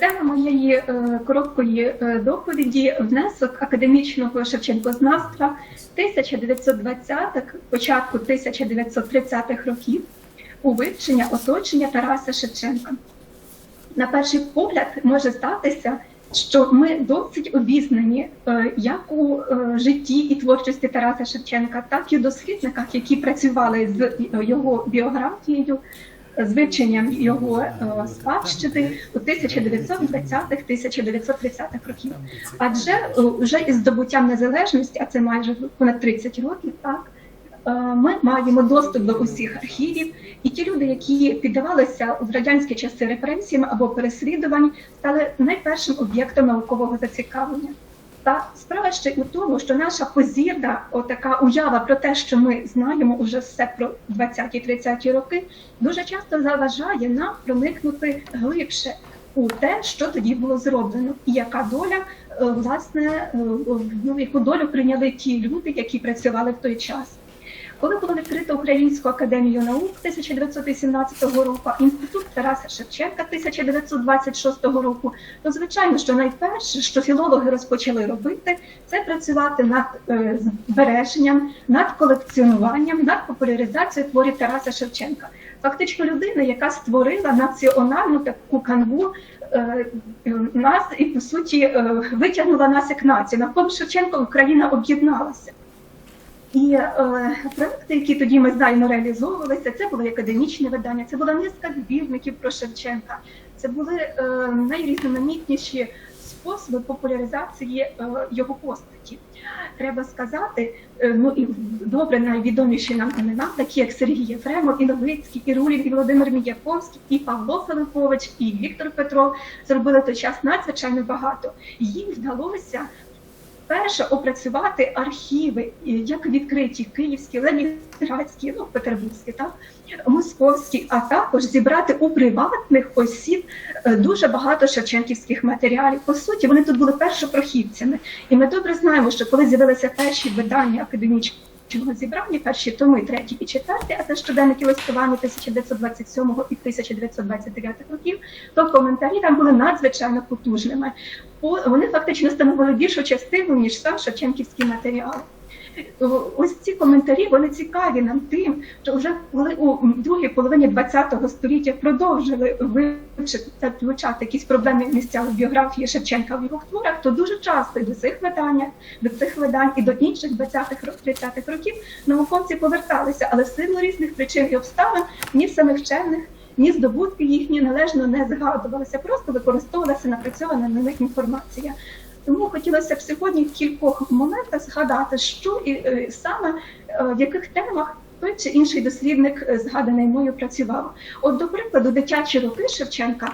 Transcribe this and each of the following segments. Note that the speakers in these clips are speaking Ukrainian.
Тема моєї е, короткої е, доповіді внесок академічного Шевченкознавства 1920-х, початку 1930-х років у вивчення оточення Тараса Шевченка. На перший погляд може статися, що ми досить обізнані е, як у житті і творчості Тараса Шевченка, так і у дослідниках, які працювали з його біографією, з вивченням його е, спадщини у 1920-1930-х років. Адже е, вже із здобуттям незалежності, а це майже понад 30 років, так е, ми маємо доступ до усіх архівів, і ті люди, які піддавалися в радянські часи репресіям або переслідувань, стали найпершим об'єктом наукового зацікавлення. Та справа ще й у тому, що наша позірна, отака уява про те, що ми знаємо уже все про 20-30 роки, дуже часто заважає нам проникнути глибше у те, що тоді було зроблено, і яка доля е, власне е, ну, яку долю прийняли ті люди, які працювали в той час. Коли було відкрито Українську академію наук 1918 року, інститут Тараса Шевченка 1926 року, то звичайно, що найперше, що філологи розпочали робити, це працювати над е, збереженням, над колекціонуванням, над популяризацією творів Тараса Шевченка. Фактично, людина, яка створила національну таку канву. е, е, Нас і по суті витягнула нас як націю. Навколо Шевченка Україна об'єдналася. І е, проекти, які тоді ми знаємо, реалізовувалися, це були академічні видання, це була низка збірників про Шевченка, це були е, найрізноманітніші способи популяризації е, його постаті. Треба сказати, е, ну і добре найвідоміші нам імена, такі як Сергій Єфремов, і Новицький, і Рулін, і Володимир Міяковський, і Павло Филиппович, і Віктор Петров зробили той час надзвичайно багато. Їм вдалося перше опрацювати архіви, як відкриті київські, ленінградські, ну петербурзькі, так московські, а також зібрати у приватних осіб е, дуже багато шевченківських матеріалів. По суті, вони тут були першопрохідцями, і ми добре знаємо, що коли з'явилися перші видання академічного зібрання, перші томи, треті і четверті, а це щоденники листування 1927 і 1929 років, то коментарі там були надзвичайно потужними. Вони фактично становили більшу частину, ніж сам Шевченківський матеріал. Ось ці коментарі вони цікаві нам тим, що вже коли у другій половині ХХ століття продовжили вивчити та якісь проблемні місця в біографії Шевченка в його творах, то дуже часто і до цих видань, до цих видань і до інших 20-х 30-х років науковці поверталися, але в силу різних причин і обставин ні самих вчених, ні здобутки їхні належно не згадувалися, просто використовувалася напрацьована на них інформація. Тому хотілося б сьогодні в кількох моментах згадати, що і е, саме е, в яких темах той чи інший дослідник е, згаданий мною працював. От, до прикладу, дитячі роки Шевченка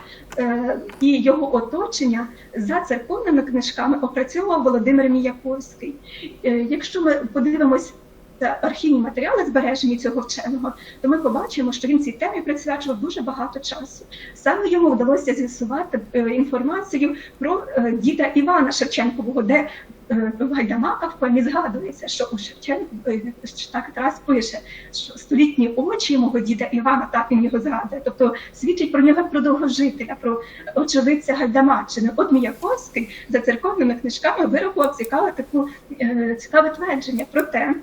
і його оточення за церковними книжками опрацьовував Володимир Міяковський. Якщо ми подивимось архівні матеріали збережені цього вченого, то ми побачимо, що він цій темі присвячував дуже багато часу. Саме йому вдалося з'ясувати е, інформацію про е, діда Івана Шевченкового, де е, в Гайдамаках в поемі згадується, що у Шевченка е, так Тарас пише, що столітні очі мого діда Івана, так він його згадує. Тобто свідчить про нього про довгожителя, про очевидця Гайдамаччини. От Міяковський за церковними книжками вирахував цікаве таку е, цікаве твердження про те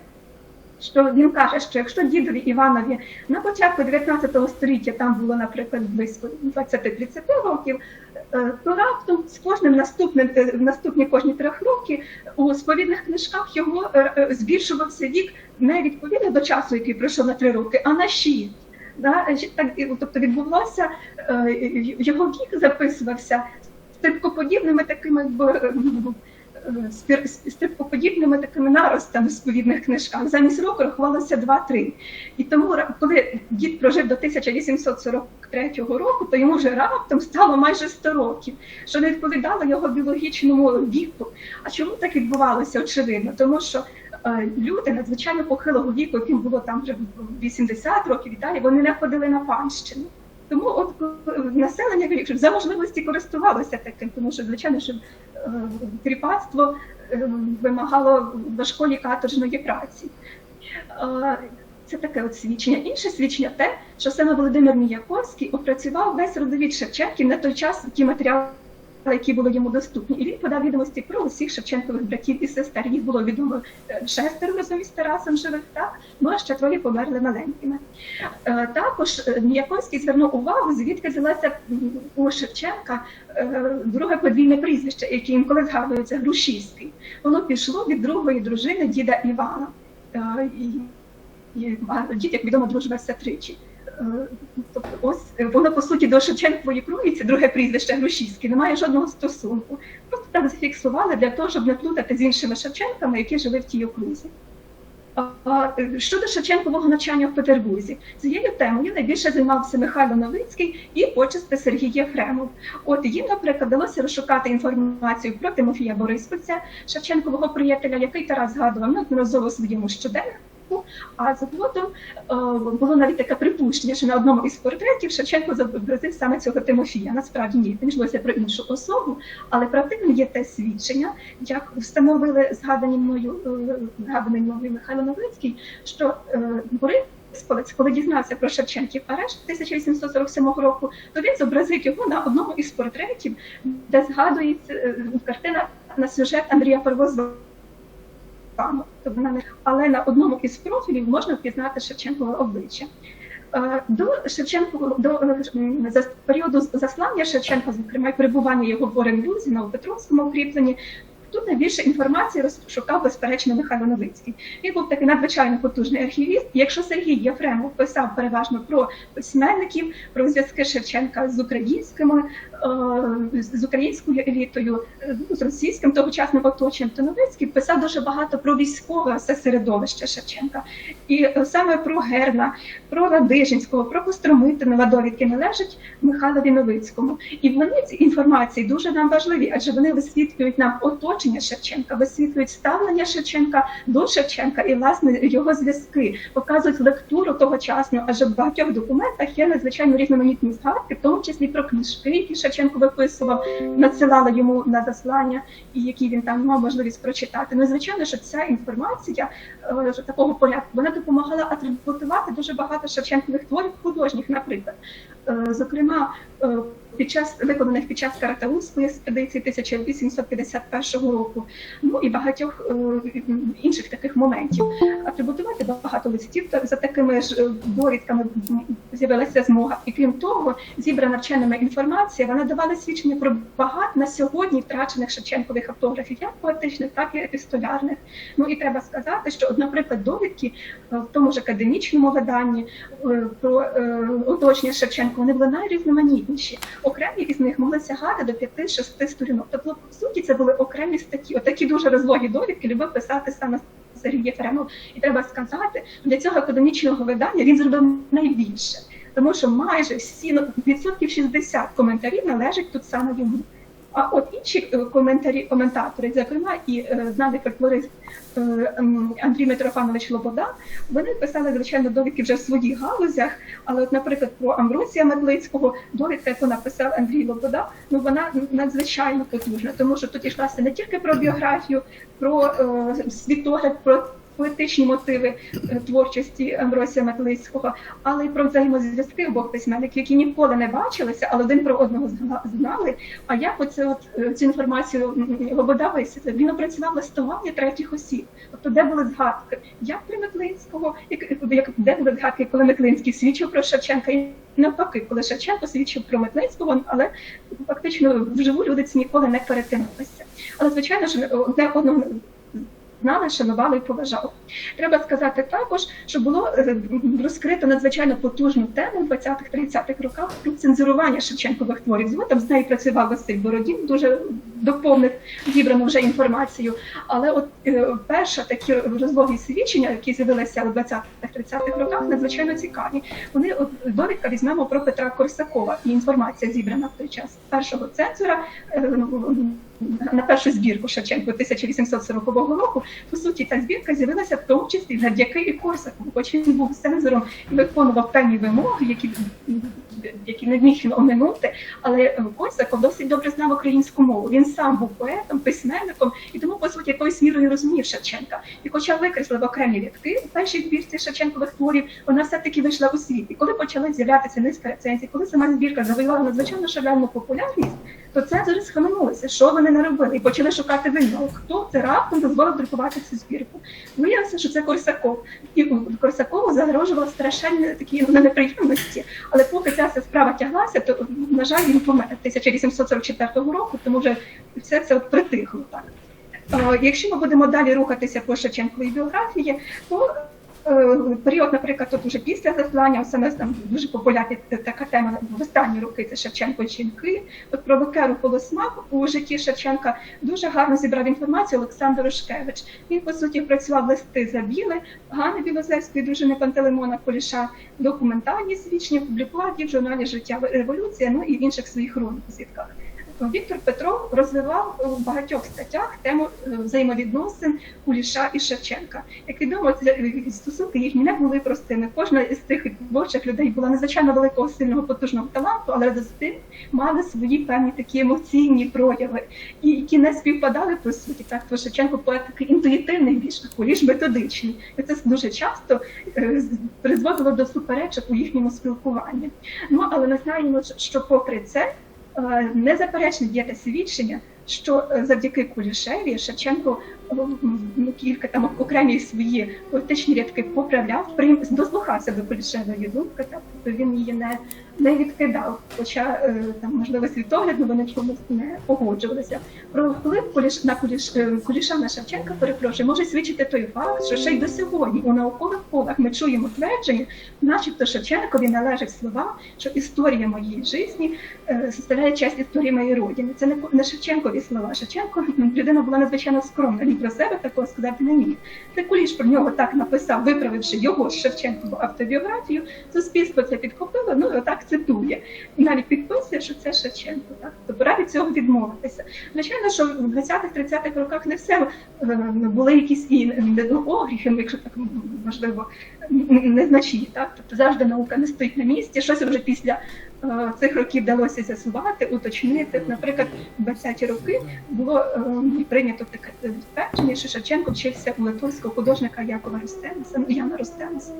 що він каже, що якщо дідові Іванові на початку 19 століття там було, наприклад, близько 20-30 років, е, то раптом з кожним наступним е, наступні кожні трьох роки у сповідних книжках його е, збільшувався вік не відповідно до часу, який пройшов на три роки, а на шість. Да? Так, тобто відбувався його вік записувався стрибкоподібними такими стрибкоподібними такими наростами в сповідних книжках. Замість року рахувалося 2-3. І тому, коли дід прожив до 1843 року, то йому вже раптом стало майже 100 років, що не відповідало його біологічному віку. А чому так відбувалося? Очевидно, тому що е, люди надзвичайно похилого віку, яким було там вже 80 років і далі, вони не ходили на панщину. Тому от е, населення якщо за можливості користувалося таким, тому що звичайно, що е, кріпацтво е, вимагало важкої каторжної праці. Це таке от свідчення. Інше свідчення те, що саме Володимир Міяковський опрацював весь родовід Шевченків на той час, які матеріали, які були йому доступні. І він подав відомості про усіх Шевченкових братів і сестер. Їх було відомо е, шестеро разом із Тарасом живих, так ну а ще троє померли маленькими. Е, Також е, Ніяковський звернув увагу, звідки взялася у Шевченка е, друге подвійне прізвище, яке інколи згадується Грушівський. Воно пішло від другої дружини діда Івана. Е, І, і дід, як відомо, дружився тричі. Тобто, ось е, воно по суті до Шевченкової це друге прізвище Грушівський, не має жодного стосунку. Просто так зафіксували для того, щоб не плутати з іншими Шевченками, які жили в тій окрузі. Е, Щодо Шевченкового навчання в Петербурзі, цією темою найбільше займався Михайло Новицький і почести Сергій Єфремов. От їм, наприклад, вдалося розшукати інформацію про Тимофія Бориспольця, Шевченкового приятеля, який Тарас згадував неодноразово своєму щоденнику. А згодом е, було навіть таке припущення, що на одному із портретів Шевченко зобразив саме цього Тимофія. Насправді ні, там йшлося про іншу особу, але правдивим є те свідчення, як встановили згадані мною е, згаданий мною Михайло Новицький, що е, Борисполець, коли дізнався про Шевченків арешт 1847 року, то він зобразив його на одному із портретів, де згадується картина на сюжет Андрія Первозвана. Тобто вона не- Але на одному із профілів можна впізнати Шевченкове обличчя. Е, До Шевченкового до е, за періоду заслання Шевченка, зокрема і перебування його в Оренбурзі на Петровському укріпленні. Тут найбільше інформації розшукав безперечно Михайло Новицький. Він був такий надзвичайно потужний архівіст. Якщо Сергій Єфремов писав переважно про письменників, про зв'язки Шевченка з українськими, з українською елітою, е, з російським тогочасним оточенням, то Новицький писав дуже багато про військове все середовище Шевченка. І е, саме про Герна, про Радижинського, про Костромитинова довідки належать Михайлові Новицькому. І вони ці інформації дуже нам важливі, адже вони висвітлюють нам оточення Шевченка, висвітлюють ставлення Шевченка до Шевченка і власне його зв'язки, показують лектуру тогочасну, адже в багатьох документах є надзвичайно різноманітні згадки, в тому числі про книжки, які Шевченко виписував, надсилала йому на заслання, і які він там мав можливість прочитати. Ну звичайно, що ця інформація е, такого порядку вона допомагала атрибутувати дуже багато Шевченкових творів художніх, наприклад. Е, Зокрема, е, під час виконаних під час Каратаузької експедиції 1851 року, ну і багатьох е, інших таких моментів. Атрибутувати багато листів за такими ж е, довідками з'явилася змога. І крім того, зібрана вченими інформація, вона давала свідчення про багато на сьогодні втрачених Шевченкових автографів, як поетичних, так і епістолярних. Ну і треба сказати, що, наприклад, довідки е, в тому ж академічному виданні про оточення Шевченка, вони були найрізноманітніші. Окремі із них могли сягати до 5-6 сторінок. Тобто, по суті, це були окремі статті. Отакі дуже розлогі довідки любив писати саме Сергій Єфремов. І треба сказати, для цього академічного видання він зробив найбільше, тому що майже всі ну, відсотків 60 коментарів належать тут саме йому. А от інші е, коментарі, коментатори, зокрема і е, знаний фольклорист е, Андрій Митрофанович Лобода, вони писали звичайно довідки вже в своїх галузях. Але, от, наприклад, про Амбросія Медлицького довідка, яку написав Андрій Лобода, ну вона надзвичайно потужна, тому що тут йшлася не тільки про біографію, про світогляд, про поетичні мотиви е, творчості Амбросія Метлицького, але й про взаємозв'язки обох письменників, які ніколи не бачилися, але один про одного зна- знали. А як оце от е, цю інформацію Лобода висвітлив? Він опрацював листування третіх осіб. Тобто, де були згадки, як при Метлинського, як, як де були згадки, коли Метлинський свідчив про Шевченка, і навпаки, коли Шевченко свідчив про Метлинського, але фактично вживу люди ці ніколи не перетинулися. Але звичайно ж одне одного знали, шанували і поважали. Треба сказати також, що було е, розкрито надзвичайно потужну тему в 20-30-х роках про цензурування Шевченкових творів. Згодом з нею працював Василь Бородін, дуже доповнив зібрану вже інформацію. Але от е, перше такі розлогі свідчення, які з'явилися у 20-30-х роках, надзвичайно цікаві. Вони от довідка візьмемо про Петра Корсакова і інформація зібрана в той час першого цензора. На першу збірку Шевченко 1840 року по суті ця збірка з'явилася в тому числі завдяки і Корсакову, хоч він був цензором і виконував певні вимоги, які який не міг він оминути, але Косаков досить добре знав українську мову. Він сам був поетом, письменником і тому, по суті, якоюсь мірою розумів Шевченка. І хоча викреслив окремі рядки у першій збірці Шевченкових творів, вона все-таки вийшла у світ. І коли почали з'являтися низка рецензій, коли сама збірка завоювала надзвичайно шалену популярність, то цензори схаменулися, що вони не робили, і почали шукати винного. Хто це раптом дозволив друкувати цю збірку? Виявилося, що це Корсаков. І Корсакову загрожували страшенні такі ну, неприємності. Але поки ця вся справа тяглася, то на жаль він помер 1844 року, тому вже все це от притихло так. Е, Якщо ми будемо далі рухатися по Шевченковій біографії, то період, наприклад, тут уже після заслання, саме там дуже популярна така тема в останні роки це Шевченко жінки. От про Лукеру Полосмак у житті Шевченка дуже гарно зібрав інформацію Олександр Рушкевич. Він по суті працював листи за біле, Гани Білозерської, дружини Пантелеймона Поліша, документальні свідчення, публікував їх в журналі Життя революція, ну і в інших своїх розвідках. Віктор Петров розвивав у багатьох статтях тему е, взаємовідносин Куліша і Шевченка. Як відомо, е, стосунки їхні не були простими. Кожна із цих творчих людей була надзвичайно великого, сильного, потужного таланту, але з тим мали свої певні такі емоційні прояви, і які не співпадали по суті. Так, то Шевченко поет такий інтуїтивний більш, Куліш методичний. І це дуже часто е, призводило до суперечок у їхньому спілкуванні. Ну але ми знаємо, що попри це. Е, Незаперечне є те свідчення, що е, завдяки Кулішеві Шевченко кілька там окремі свої поетичні рядки поправляв, прийм дослухався до Кулішевої думки, тобто він її не, не відкидав. Хоча е, там можливо світоглядно вони чомусь не погоджувалися. Про вплив Куліш на Куліш е, Шевченка перепрошую, може свідчити той факт, що ще й до сьогодні у наукових колах ми чуємо твердження, начебто Шевченкові належать слова, що історія моєї житті е, составляє часть історії моєї родини. Це не, не Шевченкові слова. Шевченко ну, людина була надзвичайно скромна. Про себе такого сказати не міг. Це Куліш про нього так написав, виправивши його Шевченкову автобіографію. Суспільство це підхопило, ну і отак цитує. І навіть підписує, що це Шевченко. Так? Тобто раді цього відмовитися. Звичайно, що в 20-30-х роках не все е, були якісь і не ну, якщо так можливо, незначні. Так? Тобто завжди наука не стоїть на місці. Щось вже після цих років вдалося з'ясувати, уточнити. Наприклад, в 20-ті роки було е, прийнято таке твердження, що Шевченко вчився у литовського художника Якова Ростенса, ну, Яна Ростенса.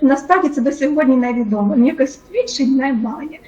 Насправді це до сьогодні невідомо. Ніяких свідчень немає.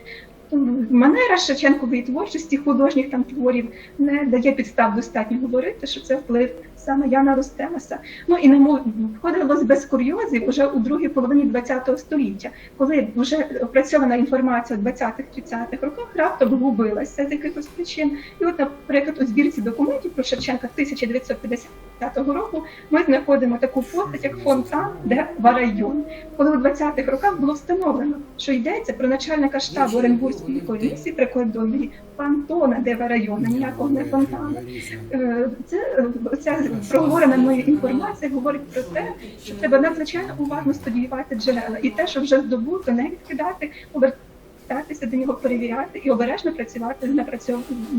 Манера Шевченкової творчості художніх там творів не дає підстав достатньо говорити, що це вплив саме Яна Ростемеса. Ну і не входилось без курйозів уже у другій половині ХХ століття, коли вже опрацьована інформація у 20-30-х роках раптом губилася з якихось причин. І от, наприклад, у збірці документів про Шевченка 1950 року ми знаходимо таку постать, як Фонтан де Варайон. Коли у 20-х роках було встановлено, що йдеться про начальника штабу Оренбурзької комісії прикордонної Пантона де ви Варайона, ніякого не Фонтана. Е, Це е, ця проговорена моя інформація говорить про те, що треба надзвичайно уважно студіювати джерела, і те, що вже здобуто, не відкидати, повертатися до нього, перевіряти і обережно працювати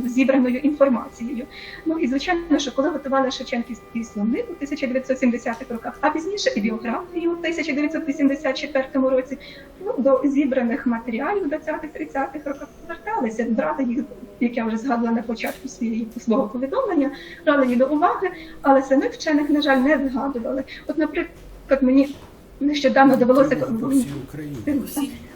з зібраною інформацією. Ну і звичайно, що коли готували Шевченківський словник у 1970-х роках, а пізніше і біографію у 1984 році, ну, до зібраних матеріалів 20-30-х роках поверталися, брали їх, як я вже згадувала на початку своєї свого повідомлення, брали їх до уваги, але самих вчених, на жаль, не згадували. От, наприклад, мені нещодавно довелося всій Україні.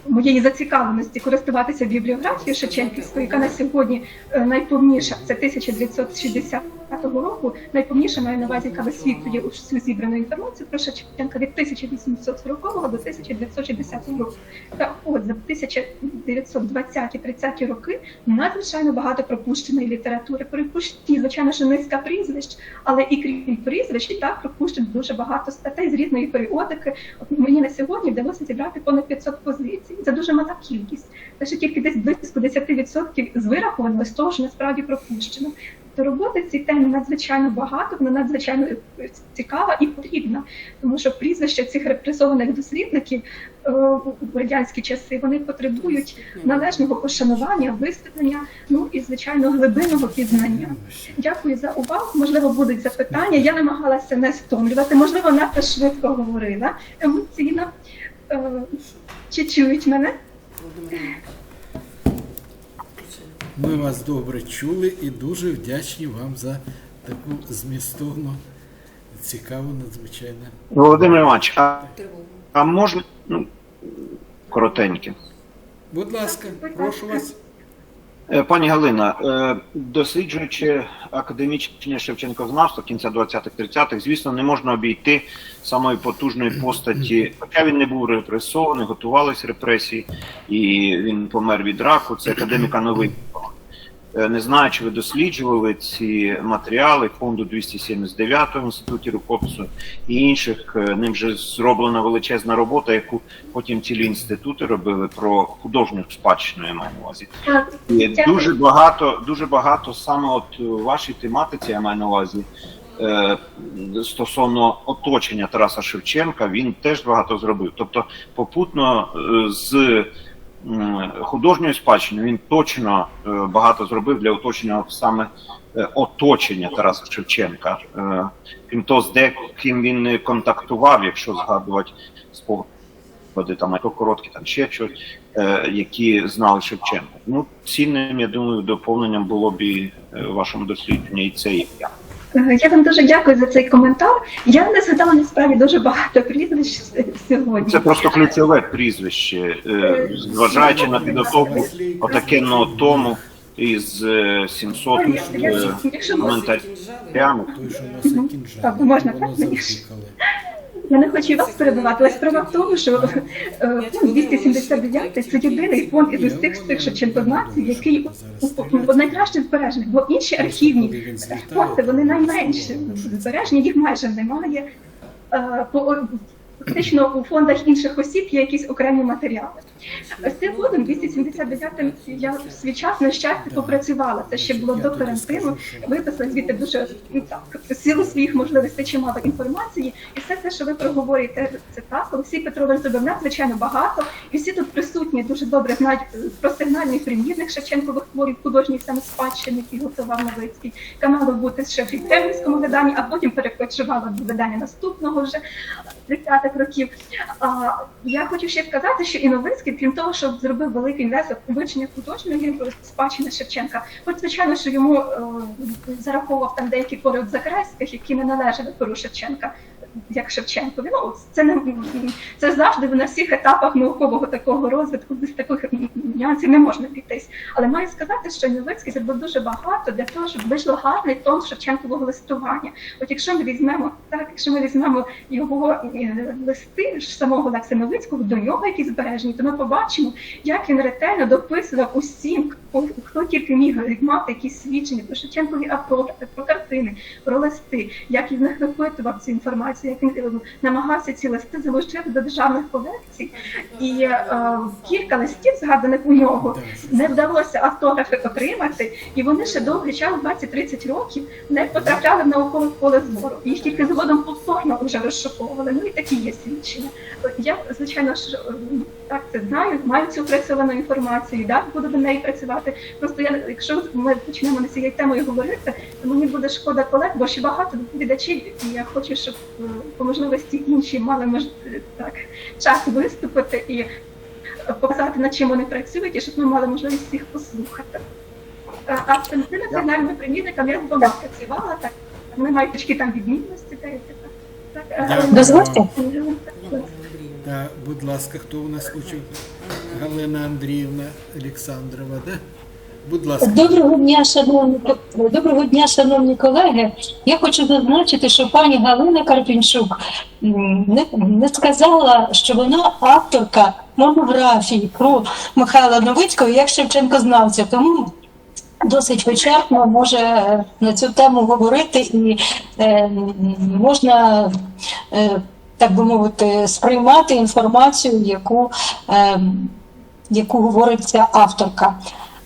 Моєї зацікавленості користуватися бібліографією Шевченківської, яка на сьогодні е, найповніша, це 1960 року, найповніша маю на увазі, яка висвітлює всю зібрану інформацію про Шевченка від 1840 до 1960 року. Та от за 1920-30 роки надзвичайно багато пропущеної літератури. Пропущені, звичайно, що низка прізвищ, але і крім прізвищ, і так пропущено дуже багато статей з різної періодики. От мені на сьогодні вдалося зібрати понад 500 позицій. Це дуже мала кількість. Що тільки десь близько 10% з вираховано з того, що насправді пропущено. То роботи цій темі надзвичайно багато, вона надзвичайно е, цікава і потрібна, тому що прізвища цих репресованих дослідників е, у радянські часи вони потребують належного пошанування, висвітлення, ну і звичайно глибинного пізнання. Дякую за увагу. Можливо, будуть запитання. Я намагалася не стомлювати, можливо, надто швидко говорила емоційно. Чи чують мене? Ми вас добре чули і дуже вдячні вам за таку змістовну, цікаву, надзвичайно. Володимир Іванович, а, Тривогу. а можна ну, коротеньке? Будь ласка, прошу вас. Е, Пані Галина, е, досліджуючи академічне Шевченкознавство кінця 20-30-х, звісно, не можна обійти самої потужної постаті, хоча він не був репресований, готувались репресії, і він помер від раку. Це академіка Новинського. Е, Не знаю, чи ви досліджували ці матеріали фонду 279 в інституті рукопису і інших. Е, Ним вже зроблена величезна робота, яку потім цілі інститути робили про художню спадщину, я маю на увазі. І дуже багато, дуже багато саме от вашій тематиці, я маю на увазі, е, стосовно оточення Тараса Шевченка, він теж багато зробив. Тобто, попутно з м, художньою спадщиною він точно е, багато зробив для оточення саме е, оточення Тараса Шевченка. Е, Крім того, з деким він не контактував, якщо згадувати спогади, там то короткі, там ще щось які знали Шевченка. Ну, цінним, я думаю, доповненням було б і вашому дослідженні і це ім'я. Е, Я вам дуже дякую за цей коментар. Я не згадала насправді дуже багато прізвищ сьогодні. Це просто ключове прізвище, е, зважаючи на підготовку отакенного тому із е, 700 Ну, я- я- е, Якщо можна, коментарями. Той, що носить кінжал, Так, можна, так, Я не хочу вас перебивати, але справа в тому, що е, фонд 279 це єдиний фонд із усіх з тих шевченкознавців, який найкраще збережений, бо інші архівні фонди вони найменше збережені, їх майже немає. Фактично у фондах інших осіб є якісь окремі матеріали. З цим фондом 279 я в свій час на щастя попрацювала. Це ще було до карантину. Виписала звідти дуже ну, так, силу своїх можливостей чимало інформації. І все те, що ви проговорюєте, це так. Олексій Петрович зробив надзвичайно багато, і всі тут присутні дуже добре знають про сигнальний примірник Шевченкових творів художніх саме спадщини, який готував Новицький. Каналу бути ще в Темницькому виданні, а потім перекочувала до видання наступного вже 30-х років. А, я хочу ще сказати, що Іновинський, крім того, що зробив великий внесок у вивчення художньої спадщини Шевченка, хоч звичайно, що йому е, зараховував там деякі твори от Закревських, які не належали перу Шевченка. Як Шевченкові, ну це не це завжди на всіх етапах наукового такого розвитку без таких нюансів не можна пійтись. Але маю сказати, що Новицький зробив дуже багато для того, щоб вийшло гарний тон Шевченкового листування. От якщо ми візьмемо так, якщо ми візьмемо його е, листи ж самого Олекса Новицького до нього, які збережені, то ми побачимо, як він ретельно дописував усім, хто, тільки міг мати якісь свідчення про Шевченкові автографи, про картини, про листи, як він випитував цю інформацію, як він е, намагався ці листи залучити до державних колекцій. І е, кілька листів, згаданих у нього, не вдалося автографи отримати, і вони ще довгий час, 20-30 років, не потрапляли в наукове поле збору. Їх тільки згодом повторно вже розшуковували. Ну і такі є свідчення. Я, звичайно ж, так це знаю, маю цю працьовану інформацію, і далі буду до неї працювати. Просто я, якщо ми почнемо на цією темою говорити, то мені буде шкода колег, бо ще багато доповідачів, і я хочу, щоб е, по можливості інші мали мож... так, час виступити і показати, над чим вони працюють, і щоб ми мали можливість їх послухати. А а з сигнальними примірниками я з двома працювала, так. Вони мають там відмінності, деякі так. так. е, Дозвольте. Да, будь ласка, хто у нас хоче? Галина Андріївна Олександрова, да? Будь ласка. Доброго дня, шановні доброго дня, шановні колеги. Я хочу зазначити, що пані Галина Карпінчук не, не сказала, що вона авторка монографії про Михайла Новицького як Шевченкознавця. Тому досить вичерпно може е, на цю тему говорити і е, можна. Е, так би мовити, сприймати інформацію, яку, е, яку говорить ця авторка.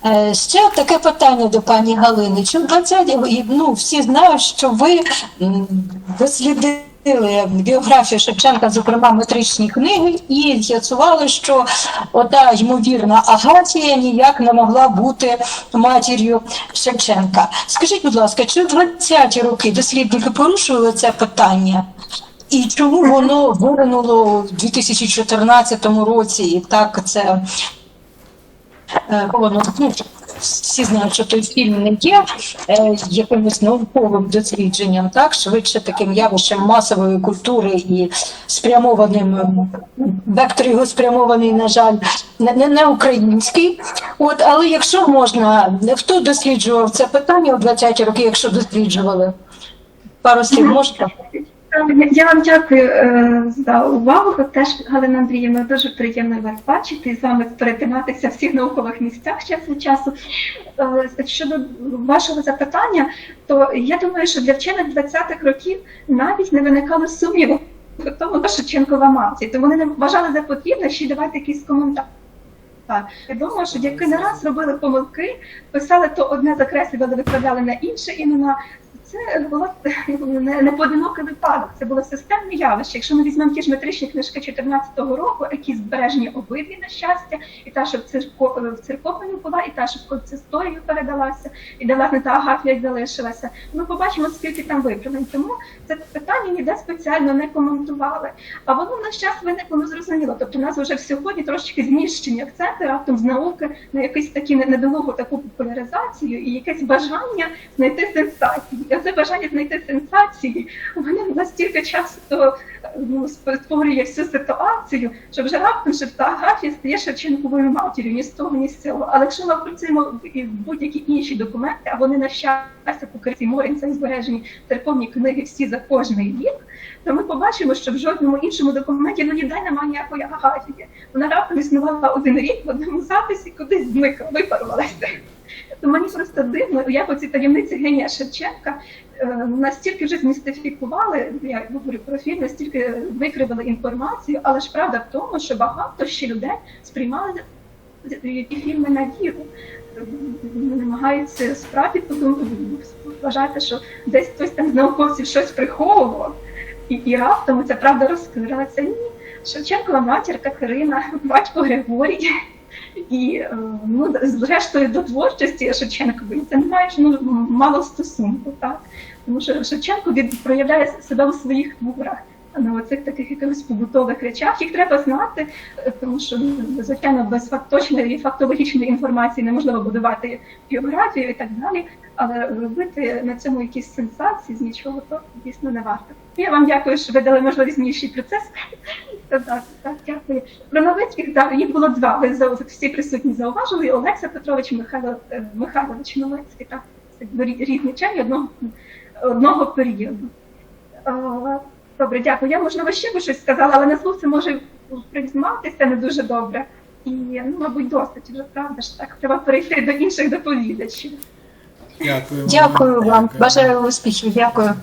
Е, Ще таке питання до пані Галини. Чи в 20 ну, всі знають, що ви дослідили біографію Шевченка, зокрема метричні книги, і з'ясували, що ота ймовірна Агатія ніяк не могла бути матір'ю Шевченка. Скажіть, будь ласка, чи в 20-ті роки дослідники порушували це питання? І чому воно виринуло у 2014 році і так це е, воно, ну, всі знають, що той фільм не є е, якимось науковим дослідженням, так швидше таким явищем масової культури і спрямованим ем, вектор його спрямований, на жаль, не, не український. От, але якщо можна, хто досліджував це питання у 20-ті роки, якщо досліджували? Пару слів можна? Я- Я вам дякую е, за увагу. Теж Галина Андріївна дуже приємно вас бачити і з вами перетинатися в всіх наукових місцях час від часу. Е, Щодо вашого запитання, то я думаю, що для вчених 20-х років навіть не виникало сумніву в тому, що Шевченкова мати. Тому вони не вважали за потрібне ще й давати якийсь коментар. Так, я думаю, що дядьки не раз робили помилки, писали то одне закреслювали, виправляли на інше імена. Це було не, не поодинокий випадок, це було системне явище. Якщо ми візьмемо ті ж метричні книжки 14-го року, які збережені обидві на щастя, і та, що в, цирко, в церковному була, і та, що в консисторію передалася, і де власне та Агафія залишилася. Ми побачимо, скільки там виправлень. Тому це питання ніде спеціально не коментували. А воно в наш час виникло ну, зрозуміло. Тобто, у нас вже сьогодні трошки зміщені акценти раптом з науки на якусь такі недолугу таку популяризацію і якесь бажання знайти сенсації. Це бажання знайти сенсації, воно настільки часто ну, створює всю ситуацію, що вже раптом що та Агафія стає Шевченковою матір'ю, ні з того, ні з цього. Але якщо ми працюємо і будь-які інші документи, а вони на щастя покриті моренця і збережені церковні книги всі за кожний рік, то ми побачимо, що в жодному іншому документі ну ніде немає ніякої Агафії. Вона раптом існувала один рік в одному записі, кудись зникла, випарувалася. То мені просто дивно, як оці таємниці генія Шевченка е, настільки вже змістифікували, я говорю про фільм, настільки викривили інформацію, але ж правда в тому, що багато ще людей сприймали фільми на віру. Намагаються справді подумати, вважати, що десь хтось там з науковців щось приховував, і, і раптом ця правда розкрилася. Ні, Шевченкова матір Катерина, батько Григорій. І е, ну, зрештою до творчості Шевченкової це не має ну, мало стосунку, так? Тому що Шевченко він проявляє себе у своїх творах, а не оцих таких якихось побутових речах. Їх треба знати, е, тому що ну, звичайно без факт- точної і фактологічної інформації неможливо будувати біографію і так далі. Але робити на цьому якісь сенсації з нічого, то дійсно не варто. Я вам дякую, що ви дали можливість мені ще й про це сказати. Так, дякую. Про Новицьких, так, їх було два. Ви всі присутні зауважили. Олекса Петрович Михайло, е, Михайлович Новицький, так, це одного, одного періоду. Добре, дякую. Я, можливо, ще би щось сказала, але на слух це може прийматися не дуже добре. І, ну, мабуть, досить вже, правда ж так. Треба перейти до інших доповідачів. Дякую. Дякую вам. Дякую. Бажаю успіхів. Дякую.